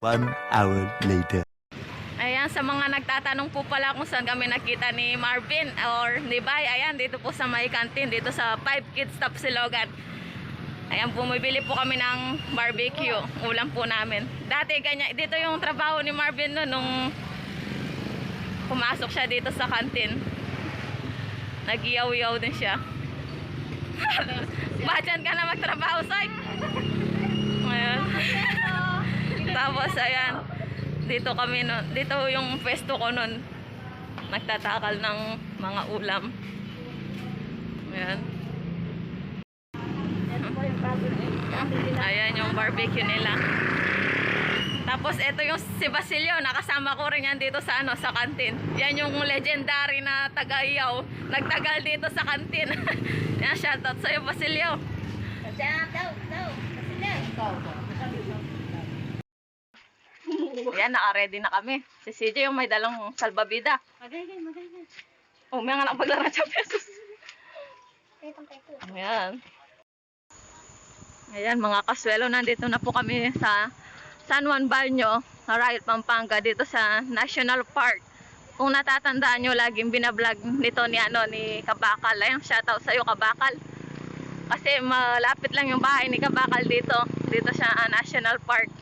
One hour later. Ayan, sa mga nagtatanong po pala kung saan kami nakita ni Marvin or ni Bay, ayan, dito po sa may canteen, dito sa 5 Kids Stop Silogan. Ayan, bumibili po kami ng barbecue, ulam po namin. Dati, ganyan, dito yung trabaho ni Marvin no, nung pumasok siya dito sa canteen. Nagiyaw-yaw din siya. Bachan ka na magtrabaho, Sai. Ayan. Tapos, ayan, dito kami, no, dito yung pwesto ko nun. Nagtatakal ng mga ulam. Ayan. Ayan yung barbecue nila. Tapos ito yung si Basilio, nakasama ko rin yan dito sa ano, sa kantin. Yan yung legendary na taga-iyaw, nagtagal dito sa kantin. yan, shoutout sa'yo Basilio. Yan, naka-ready na kami. Si CJ yung may dalang salbabida. Magagay, magagay. Oh, may nga lang paglaro sa pesos. Ayan. Ayan, mga kaswelo, nandito na po kami sa San Juan Balño, Arayat, Pampanga, dito sa National Park. Kung natatandaan nyo, laging binablog nito ni, ano, ni Kabakal. Ayan, shoutout sa'yo, Kabakal. Kasi malapit lang yung bahay ni Kabakal dito, dito sa ah, National Park.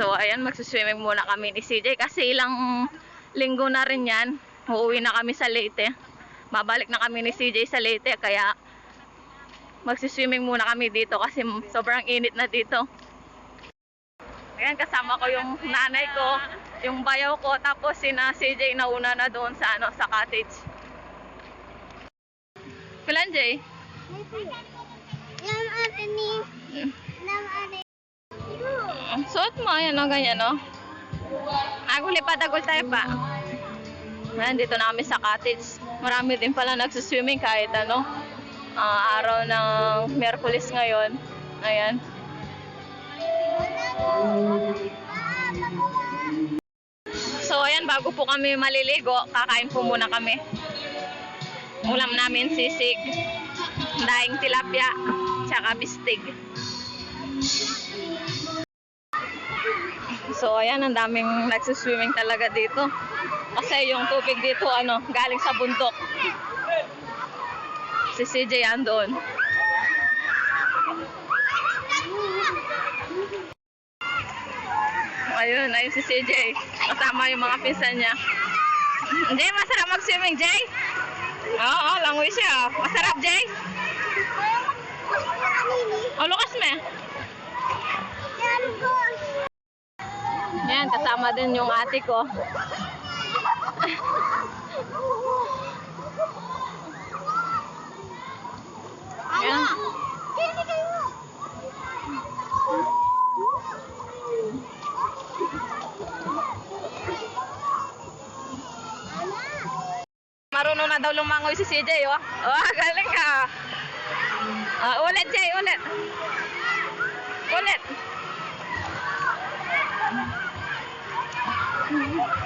So, ayan, magsuswimming muna kami ni CJ kasi ilang linggo na rin yan. Uuwi na kami sa Leyte. Babalik na kami ni CJ sa Leyte kaya magsiswimming muna kami dito kasi sobrang init na dito. Ayan, kasama ko yung nanay ko, yung bayaw ko, tapos si na CJ nauna na doon sa ano sa cottage. Kulan Jay? Lam ate ni. Lam ate. Ang suot mo, ayan o, ganyan o. Aguli pa, tagol tayo pa. Ayan, dito na kami sa cottage. Marami din pala nagsuswimming kahit ano. ah, araw ng Merkulis ngayon. Ayan. So, ayan, bago po kami maliligo, kakain po muna kami. Ulam namin sisig, daing tilapia, tsaka bistig. So, ayan, ang daming nagsuswimming talaga dito. Kasi yung tubig dito, ano, galing sa bundok. Si CJ andon. Ayun, ayun si CJ. Kasama yung mga pinsan niya. Jay, masarap mag-swimming, Jay? Oo, langoy siya. Masarap, Jay? O, lukas me. Yan ko. Yan, kasama din yung ate ko. Yan. Hindi kayo. Marunong na daw lumangoy si CJ, oh. Oh, galing ka. Ah, ulit, Jay, ulit. Ulit. Bye.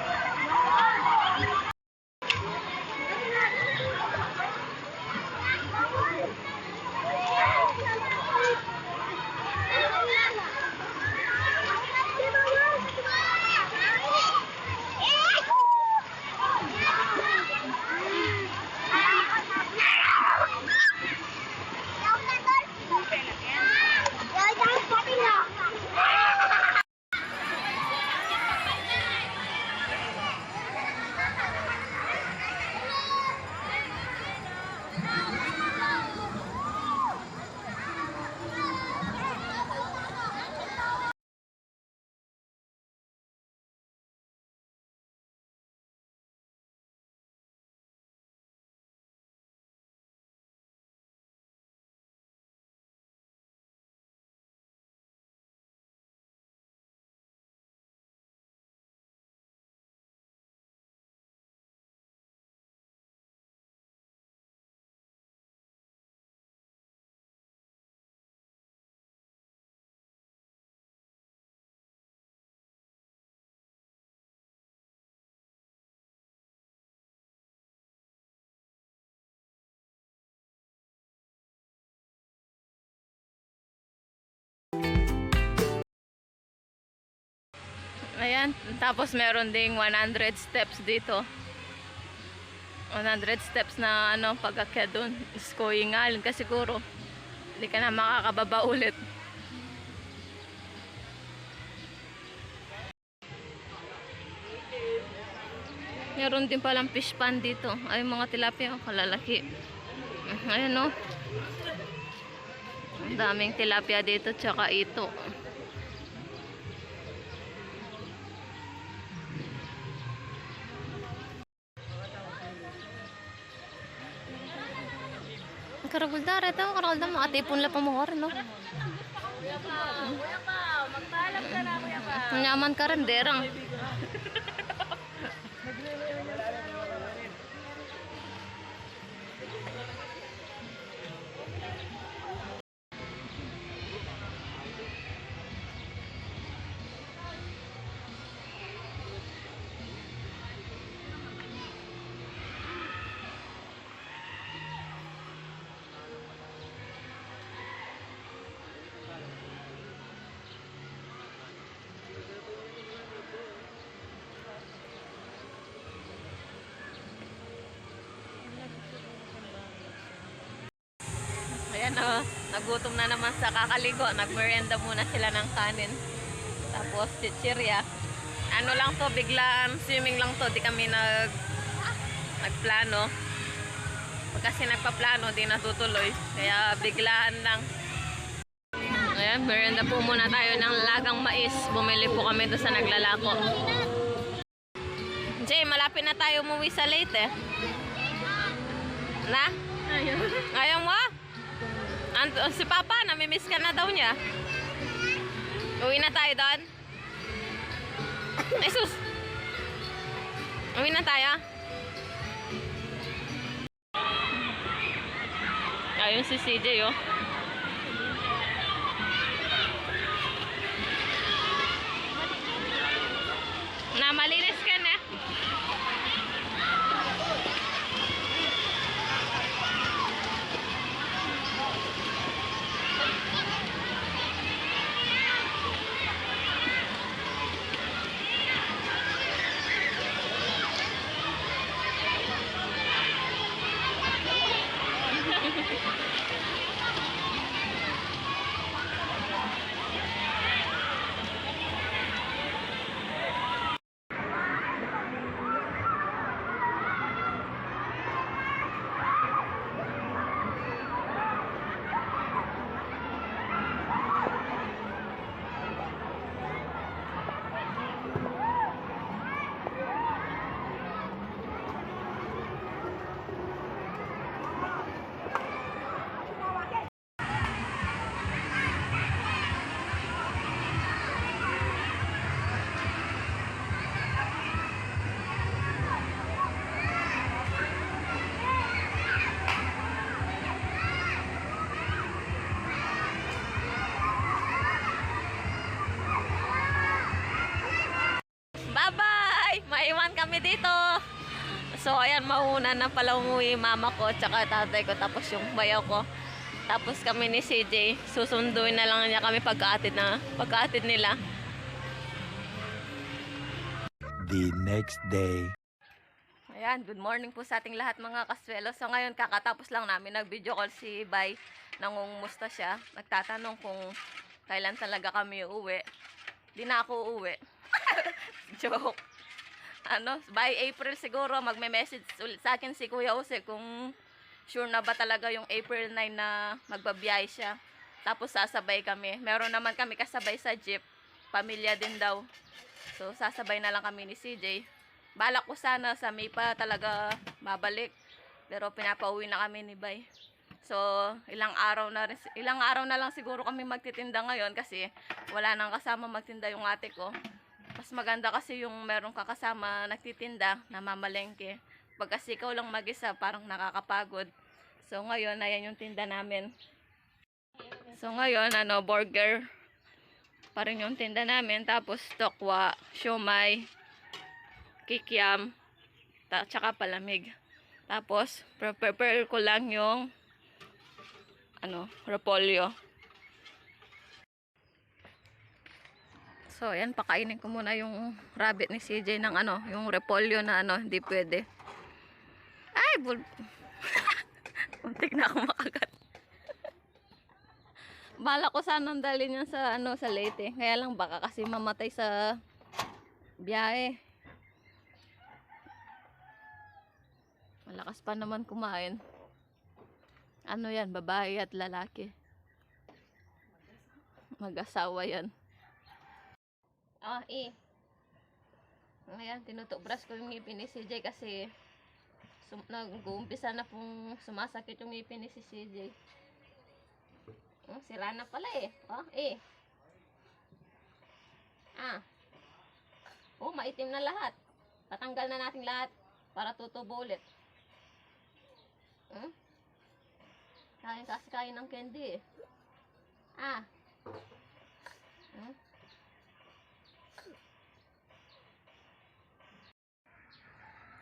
Ayan, tapos meron ding 100 steps dito. 100 steps na ano, pag-akyat doon. Nga ka siguro. Hindi ka na makakababa ulit. Meron din palang fish pan dito. Ay, mga tilapia, kalalaki. Ayan, oh. Ang daming tilapia dito, tsaka ito. Karagulda, reto, karagulda, makatipon lang pa mo rin, no? Nyaman ka rin, derang. Ayan, oh, nagutom na naman sa kakaligo. Nagmerienda muna sila ng kanin. Tapos, chichirya. Ano lang to, biglaan, swimming lang to. Di kami nag, nagplano. Kasi nagpaplano, di natutuloy. Kaya biglaan lang. Ayan, merienda po muna tayo ng lagang mais. Bumili po kami doon sa naglalako. Jay, malapit na tayo umuwi sa late eh. Na? Ayaw. Ayaw mo? Ant- si Papa, namimiss ka na daw niya. Uwi na tayo doon. Ay, sus! Uwi na tayo. Ayun si CJ, oh. Na, malinis mauna na pala umuwi yung mama ko tsaka tatay ko tapos yung bayaw ko. Tapos kami ni CJ, susunduin na lang niya kami pagkaatid na pagkaatid nila. The next day. Ayan, good morning po sa ating lahat mga kaswelo. So ngayon kakatapos lang namin nag-video call si Bay. Nangungumusta siya. Nagtatanong kung kailan talaga kami uuwi. Di na ako uuwi. Joke. Ano, by April siguro magme-message sa akin si Kuya Ose kung sure na ba talaga yung April 9 na magbabiyahe siya. Tapos sasabay kami. Meron naman kami kasabay sa jeep. Pamilya din daw. So sasabay na lang kami ni CJ. Balak ko sana sa May pa talaga babalik. Pero pinapauwi na kami ni Bay. So, ilang araw na ilang araw na lang siguro kami magtitinda ngayon kasi wala nang kasama magtinda yung ate ko. Mas maganda kasi yung meron ka kasama nagtitinda na mamalengke. Pag kasi ikaw lang mag-isa, parang nakakapagod. So, ngayon, ayan yung tinda namin. So, ngayon, ano, burger. Pa rin yung tinda namin. Tapos, tokwa, siomay, kikiam, tsaka palamig. Tapos, prepare ko lang yung ano, repolyo. So, ayan, pakainin ko muna yung rabbit ni CJ ng ano, yung repolyo na ano, hindi pwede. Ay, bul... Muntik na ako makagat. Bala ko sanang dalhin yan sa ano sa Leyte. Kaya lang baka kasi mamatay sa biyahe. Malakas pa naman kumain. Ano yan, babae at lalaki. Mag-asawa yan. Ah, eh. Ayan, tinutubras ko yung ngipin ni CJ kasi sum nag-uumpisa na pong sumasakit yung ngipin ni CJ. Oh, sira na pala eh. Oh, eh. Ah. Oh, maitim na lahat. Tatanggal na natin lahat para tutubo ulit. Hmm? Kain kasi kain ng candy eh. Ah. Hmm?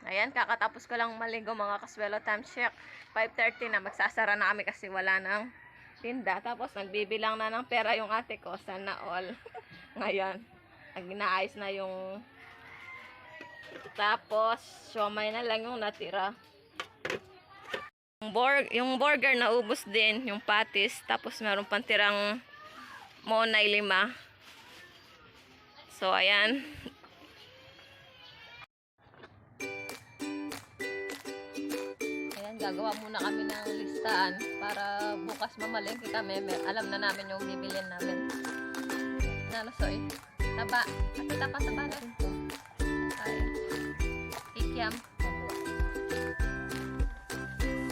Ayan, kakatapos ko lang maligo mga kaswelo time check. 5.30 na, magsasara na kami kasi wala nang tinda. Tapos nagbibilang na ng pera yung ate ko. Sana all. Ngayon, nag inaayos na yung tapos, siomay na lang yung natira. Yung, bur yung burger na ubos din, yung patis. Tapos meron pang tirang monay lima. So, ayan. Gagawa muna kami ng listahan para bukas mamalengke kami. Alam na namin yung bibilin namin. Ano, soy? Taba. Taba na rin to. Ay. Ikyam.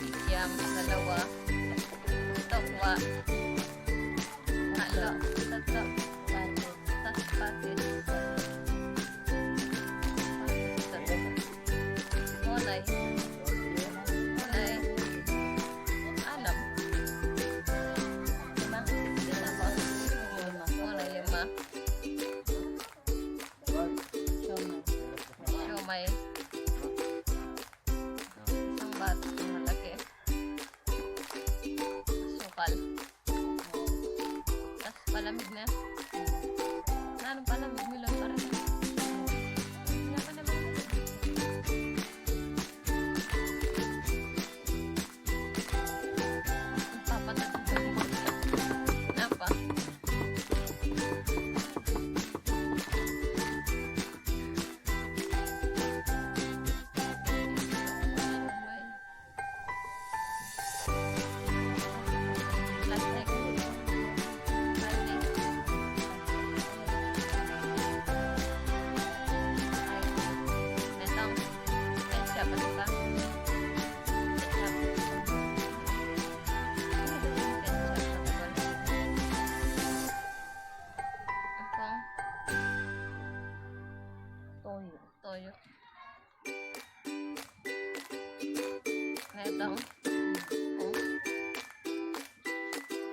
Ikyam, dalawa. Tokwa. Halo. Tatlo. Tas patis. Monay. Monay.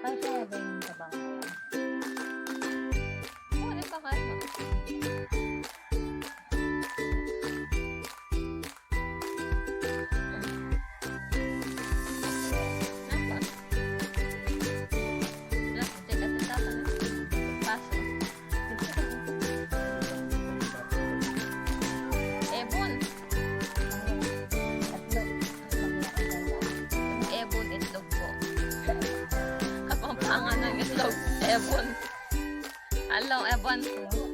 Kaya kaya F1. Hello, everyone.